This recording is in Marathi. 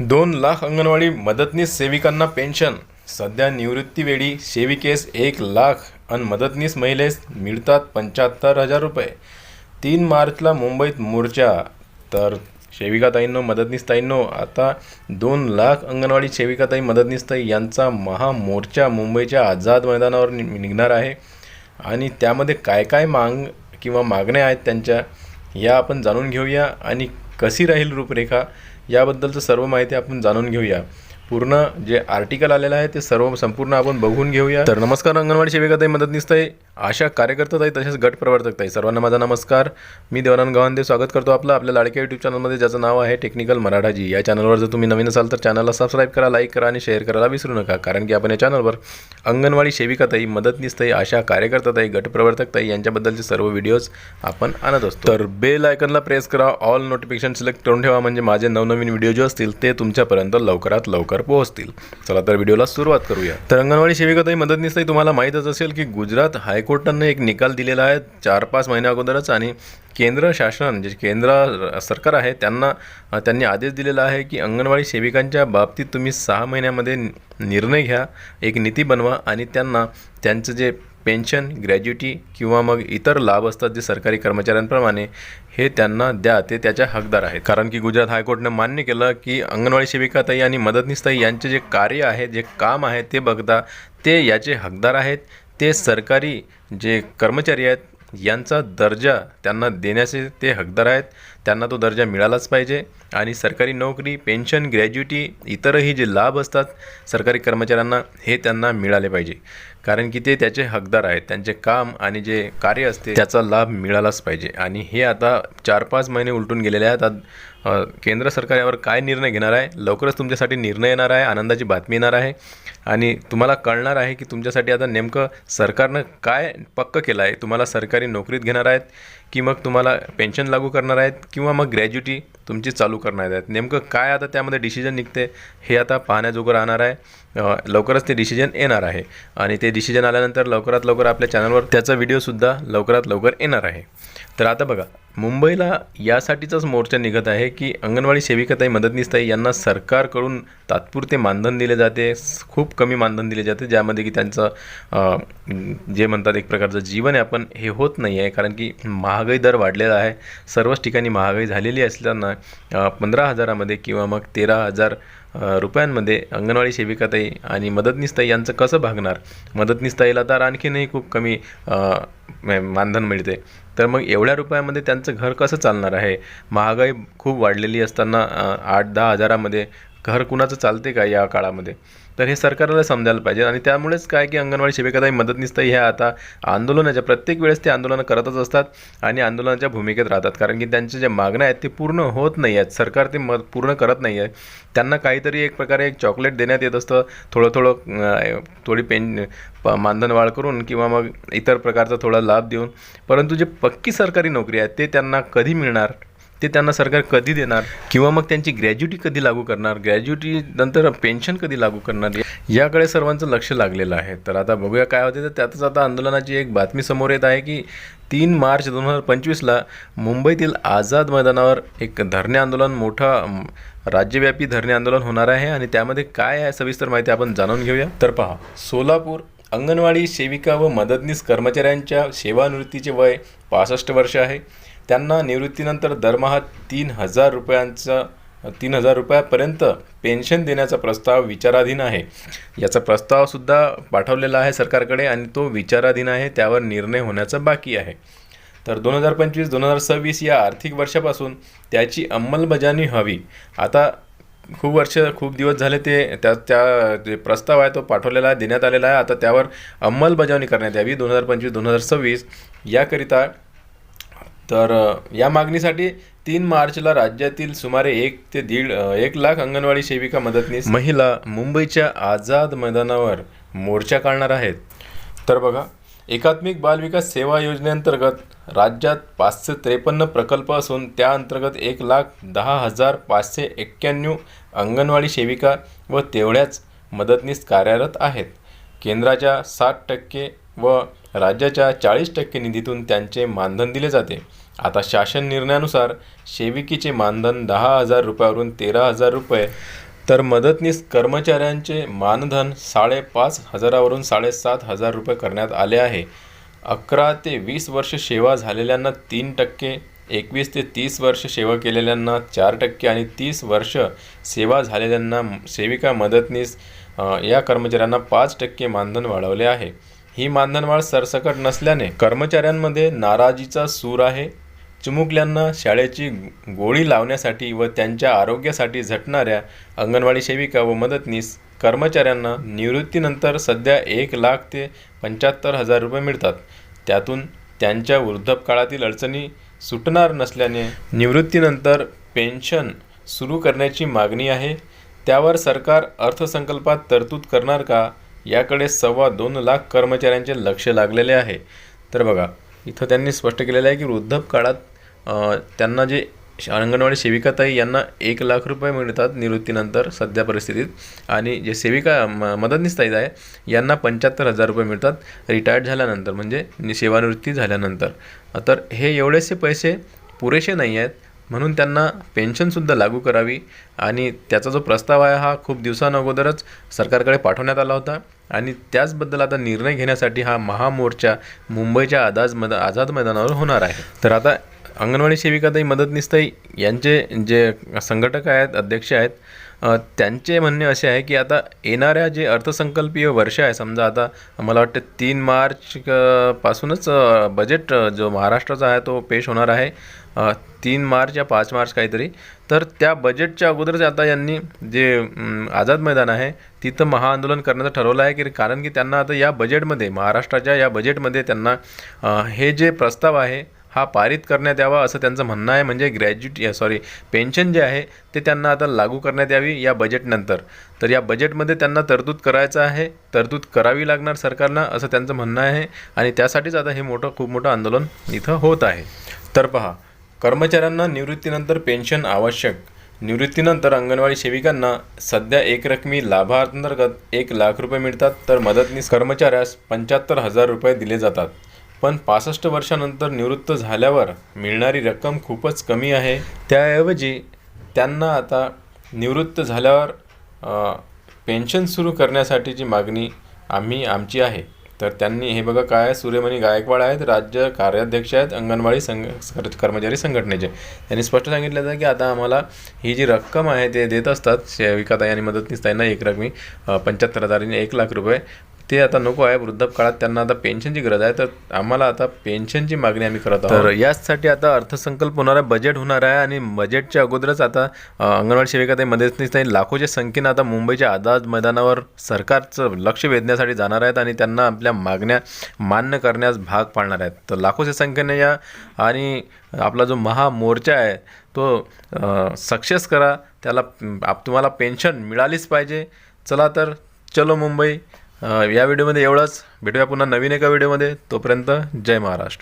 दोन लाख अंगणवाडी मदतनीस सेविकांना पेन्शन. सध्या निवृत्तीवेळी सेविकेस एक लाख आणि मदतनीस महिलेस मिळतात पंच्याहत्तर हजार रुपये. तीन मार्चला मुंबईत मोर्चा. तर सेविकाताईंनो मदतनीसताईंनो आता दोन लाख अंगणवाडी सेविकाताई मदतनीसताई यांचा महामोर्चा मुंबईच्या आझाद मैदानावर नि निघणार आहे. आणि त्यामध्ये काय काय मांग किंवा मागण्या आहेत त्यांच्या या आपण जाणून घेऊया. आणि कशी राहील रूपरेखा? याबद्दलचं सर्व माहिती आपण जाणून घेऊया. पूर्ण जे आर्टिकल आलेलं आहे ते सर्व संपूर्ण आपण बघून घेऊया. तर नमस्कार अंगणवाडी सेविकाताई मदतनीसताई आशा कार्यकर्ताताई तसेच गट प्रवर्तकताई सर्वांना माझा नमस्कार. मी देवानंद गव्हाणदेव स्वागत करतो आपलं आपल्या लाडक्या यूट्यूब चॅनलमध्ये ज्याचं नाव आहे टेक्निकल मराठाजी. या चॅनलवर जर तुम्ही नवीन असाल तर चॅनलला सबस्क्राईब करा लाईक करा आणि शेअर करायला विसरू नका. कारण की आपण या चॅनलवर अंगणवाडी सेविकाताई मदतनीसताई आशा कार्यकर्ताताई गट प्रवर्तकताई यांच्याबद्दलचे सर्व व्हिडिओज आपण आणत असतो. तर बेल आयकनला प्रेस करा ऑल नोटिफिकेशन सिलेक्ट करून ठेवा. म्हणजे माझे नवनवीन व्हिडिओ जे असतील ते तुमच्यापर्यंत लवकरात लवकर पोहोचतील. चला तर व्हिडिओला सुरुवात करूया. तर अंगणवाडी सेविकाताई मदतनीसताई तुम्हाला माहीतच असेल की गुजरात हाय हायकोर्टानं एक निकाल दिलेला आहे चार पाच महिन्या अगोदरच आणि केंद्र शासन जे केंद्र सरकार आहे त्यांना त्यांनी आदेश दिलेला आहे की अंगणवाडी सेविकांच्या बाबतीत तुम्ही सहा महिन्यामध्ये निर्णय घ्या एक नीती बनवा आणि त्यांना त्यांचं जे पेन्शन ग्रॅज्युटी किंवा मग इतर लाभ असतात जे सरकारी कर्मचाऱ्यांप्रमाणे हे त्यांना द्या ते त्याच्या हकदार आहेत. कारण की गुजरात हायकोर्टनं मान्य केलं की अंगणवाडी सेविकाताई आणि मदतनीसताई यांचे जे कार्य आहे जे काम आहे ते बघता ते याचे हकदार आहेत. ते सरकारी जे कर्मचारी आहेत यांचा दर्जा त्यांना देण्याचे ते हकदार आहेत. त्यांना तो दर्जा मिळालाच पाहिजे. आणि सरकारी नोकरी पेन्शन ग्रॅज्युटी इतरही जे लाभ असतात सरकारी कर्मचाऱ्यांना हे त्यांना मिळाले पाहिजे. कारण की ते त्याचे हकदार आहेत. त्यांचे काम आणि जे कार्य असते त्याचा लाभ मिळालाच पाहिजे. आणि हे आता चार पाच महिने उलटून गेलेले आहेत. आता केंद्र सरकार यावर काय निर्णय घेणार आहे? लवकरच तुमच्यासाठी निर्णय येणार आहे. आनंदाची बातमी येणार आहे. आणि तुम्हाला कळणार आहे की तुमच्यासाठी आता नेमकं सरकारनं काय पक्क केलं आहे? तुम्हाला सरकारी नोकरीत घेणार आहेत की मग तुम्हाला पेन्शन लागू करणार आहेत किंवा मग ग्रॅज्युटी तुमची चालू करणार आहेत? नेमकं काय आता त्यामध्ये डिसिजन निघते हे आता पाहण्याजोगं राहणार आहे. लवकरच ते डिसिजन येणार आहे. आणि ते डिसिजन आल्यानंतर लवकरात लवकर आपल्या चॅनलवर त्याचा व्हिडिओसुद्धा लवकरात लवकर येणार आहे. तर आता बघा मुंबईला यासाठीचाच मोर्चा निघत आहे की अंगणवाडी सेविकाताई मदतनीसताई यांना सरकारकडून तात्पुरते मानधन दिले जाते. खूप खूप कमी मानधन दिले जाते ज्यामध्ये की त्यांचं जे म्हणतात एक प्रकारचं जीवन जीवनयापन हे होत नाही आहे कारण की महागाई दर वाढलेला आहे. सर्वच ठिकाणी महागाई झालेली असल्यानं पंधरा हजारामध्ये किंवा मग तेरा हजार रुपयांमध्ये अंगणवाडी सेविकाताई आणि मदतनीसताई यांचं कसं भागणार? मदतनीसताईला तर आणखीनही खूप कमी मानधन मिळते. तर मग एवढ्या रुपयामध्ये त्यांचं घर कसं चालणार आहे? महागाई खूप वाढलेली असताना आठ दहा हजारामध्ये घर कुणाचं चालते का या काळामध्ये? तर हे सरकारला समजायला पाहिजे आणि त्यामुळेच काय की अंगणवाडी सेविकाताई मदतनीसताई ह्या आता आंदोलनाच्या प्रत्येक वेळेस ते आंदोलनं करतच असतात आणि आंदोलनाच्या भूमिकेत राहतात. कारण की त्यांच्या ज्या मागण्या आहेत ते पूर्ण होत नाही आहेत. सरकार ते म पूर्ण करत नाही आहे. त्यांना काहीतरी एक प्रकारे एक चॉकलेट देण्यात येत असतं. थोडं थोडं थोडी पेन प- मानधन वाढ करून किंवा मग इतर प्रकारचा थोडा लाभ देऊन. परंतु जे पक्की सरकारी नोकरी आहे ते त्यांना कधी मिळणार? ते त्यांना सरकार कधी देणार? किंवा मग त्यांची ग्रॅज्युटी कधी लागू करणार? ग्रॅज्युटी नंतर पेन्शन कधी लागू करणार? याकडे सर्वांचं लक्ष लागलेलं आहे. तर आता बघूया काय होते. तर त्यातच आता आंदोलनाची एक बातमी समोर येत आहे की तीन मार्च दोन हजार पंचवीसला मुंबईतील आझाद मैदानावर एक धरणे आंदोलन मोठा राज्यव्यापी धरणे आंदोलन होणार आहे आणि त्यामध्ये काय आहे सविस्तर माहिती आपण जाणून घेऊया. तर पहा सोलापूर अंगणवाडी सेविका व मदतनीस कर्मचाऱ्यांच्या सेवानिवृत्तीचे वय पासष्ट वर्ष आहे. त्यांना निवृत्तीनंतर दरमहा तीन हजार रुपयांचा तीन हजार रुपयापर्यंत पेन्शन देण्याचा प्रस्ताव विचाराधीन आहे. याचा प्रस्तावसुद्धा पाठवलेला आहे सरकारकडे आणि तो विचाराधीन आहे त्यावर निर्णय होण्याचा बाकी आहे. तर दोन हजार पंचवीस दोन हजार सव्वीस या आर्थिक वर्षापासून त्याची अंमलबजावणी हवी. आता खूप वर्ष खूप दिवस झाले ते त्या त्या जे प्रस्ताव आहे तो पाठवलेला आहे देण्यात आलेला आहे. आता त्यावर अंमलबजावणी करण्यात यावी. दोन हजार पंचवीस दोन हजार सव्वीस याकरिता तर या मागणीसाठी तीन मार्चला राज्यातील सुमारे एक ते दीड एक लाख अंगणवाडी सेविका मदतनीस महिला मुंबईच्या आझाद मैदानावर मोर्चा काढणार आहेत. तर बघा एकात्मिक बालविकास सेवा योजनेअंतर्गत राज्यात पाचशे त्रेपन्न प्रकल्प असून त्या अंतर्गत एक लाख दहा हजार पाचशे एक्क्याण्णव अंगणवाडी सेविका व तेवढ्याच मदतनीस कार्यरत आहेत. केंद्राच्या साठ टक्के व राज्याच्या चाळीस टक्के निधीतून त्यांचे मानधन दिले जाते. आता शासन निर्णयानुसार सेविकेचे मानधन दहा हजार रुपयावरून तेरा हजार रुपये तर मदतनीस कर्मचाऱ्यांचे मानधन साडेपाच हजारावरून साडेसात हजार रुपये करण्यात आले आहे. अकरा ते वीस वर्ष सेवा झालेल्यांना तीन टक्के एकवीस ते तीस वर्ष सेवा केलेल्यांना चार टक्के आणि तीस वर्ष सेवा झालेल्यांना सेविका मदतनीस या कर्मचाऱ्यांना पाच टक्के मानधन वाढवले आहे. ही मानधनवाढ सरसकट नसल्याने कर्मचाऱ्यांमध्ये नाराजीचा सूर आहे. चिमुकल्यांना शाळेची गोळी लावण्यासाठी व त्यांच्या आरोग्यासाठी झटणाऱ्या अंगणवाडी सेविका व मदतनीस कर्मचाऱ्यांना निवृत्तीनंतर सध्या एक लाख ते पंच्याहत्तर हजार रुपये मिळतात. त्यातून त्यांच्या वृद्धपकाळातील अडचणी सुटणार नसल्याने निवृत्तीनंतर पेन्शन सुरू करण्याची मागणी आहे. त्यावर सरकार अर्थसंकल्पात तरतूद करणार का? याकडे सव्वा दोन लाख कर्मचाऱ्यांचे लक्ष लागलेले आहे. तर बघा इथं त्यांनी स्पष्ट केलेलं आहे की वृद्धपकाळात काळात त्यांना जे श- अंगणवाडी सेविकाताई यांना एक लाख रुपये मिळतात निवृत्तीनंतर सध्या परिस्थितीत. आणि जे सेविका म मदतनीस ताई आहे यांना पंच्याहत्तर हजार रुपये मिळतात रिटायर्ड झाल्यानंतर म्हणजे सेवानिवृत्ती झाल्यानंतर. तर हे एवढेसे पैसे पुरेसे नाही आहेत. म्हणून त्यांना पेन्शनसुद्धा लागू करावी. आणि त्याचा जो प्रस्ताव आहे हा खूप दिवसांअगोदरच सरकारकडे पाठवण्यात आला होता. आणि त्याचबद्दल आता निर्णय घेण्यासाठी हा महामोर्चा मुंबईच्या आदाज मद आझाद मैदानावर होणार आहे. तर आता अंगणवाडी सेविकाताई मदतनीसताई यांचे जे संघटक आहेत अध्यक्ष आहेत त्यांचे म्हणणे असे आहे की आता येणाऱ्या जे अर्थसंकल्पीय वर्ष आहे समजा आता मला वाटतं तीन मार्च पासूनच बजेट जो महाराष्ट्राचा आहे तो पेश होणार आहे. तीन मार्च या पाच मार्च काहीतरी. तर त्या बजेटच्या अगोदरच आता यांनी जे आझाद मैदान आहे तिथं महाआंदोलन करण्याचं ठरवलं आहे की कारण की त्यांना आता या बजेटमध्ये महाराष्ट्राच्या या बजेटमध्ये त्यांना हे जे प्रस्ताव आहे हा पारित करण्यात यावा असं त्यांचं म्हणणं आहे. म्हणजे ग्रॅज्युटी सॉरी पेन्शन जे आहे ते त्यांना आता लागू करण्यात यावी या बजेटनंतर तर या बजेटमध्ये त्यांना तरतूद करायचं आहे. तरतूद करावी लागणार सरकारनं असं त्यांचं म्हणणं आहे. आणि त्यासाठीच आता हे मोठं खूप मोठं आंदोलन इथं होत आहे. तर पहा कर्मचाऱ्यांना निवृत्तीनंतर पेन्शन आवश्यक. निवृत्तीनंतर अंगणवाडी सेविकांना सध्या एकरकमी लाभांतर्गत एक लाख रुपये मिळतात. तर मदतनीस कर्मचाऱ्यास पंच्याहत्तर हजार रुपये दिले जातात. पण पासष्ट वर्षानंतर निवृत्त झाल्यावर मिळणारी रक्कम खूपच कमी आहे. त्याऐवजी त्यांना आता निवृत्त झाल्यावर पेन्शन सुरू करण्यासाठीची मागणी आम्ही आमची आहे. तर त्यांनी हे बघा काय सूर्यमणी गायकवाड आहेत राज्य कार्याध्यक्ष आहेत अंगणवाडी संघ कर्मचारी संघटनेचे. त्यांनी स्पष्ट सांगितलं होतं की आता आम्हाला ही जी रक्कम आहे ते देत असतात. सेविकाताई आणि मदतनीस त्यांना एक रकमी अ, पंच्याहत्तर हजारांनी एक लाख रुपये ते आता नको आहे. वृद्धापकाळात त्यांना आता पेन्शनची गरज आहे. तर आम्हाला आता पेन्शनची मागणी आम्ही करत आहोत. तर याचसाठी आता अर्थसंकल्प होणार आहे. बजेट होणार आहे. आणि बजेटच्या अगोदरच आता अंगणवाडी सेविका ते मदतनीस नाही लाखोच्या संख्येनं आता मुंबईच्या आझाद मैदानावर सरकारचं लक्ष वेधण्यासाठी जाणार आहेत आणि त्यांना आपल्या मागण्या मान्य करण्यास भाग पाडणार आहेत. तर लाखोच्या संख्येने या आणि आपला जो महामोर्चा आहे तो सक्सेस करा. त्याला आप तुम्हाला पेन्शन मिळालीच पाहिजे. चला तर चलो मुंबई. या व्हिडिओमध्ये एवढंच. भेटूया पुन्हा नवीन एका व्हिडिओमध्ये. तोपर्यंत जय महाराष्ट्र.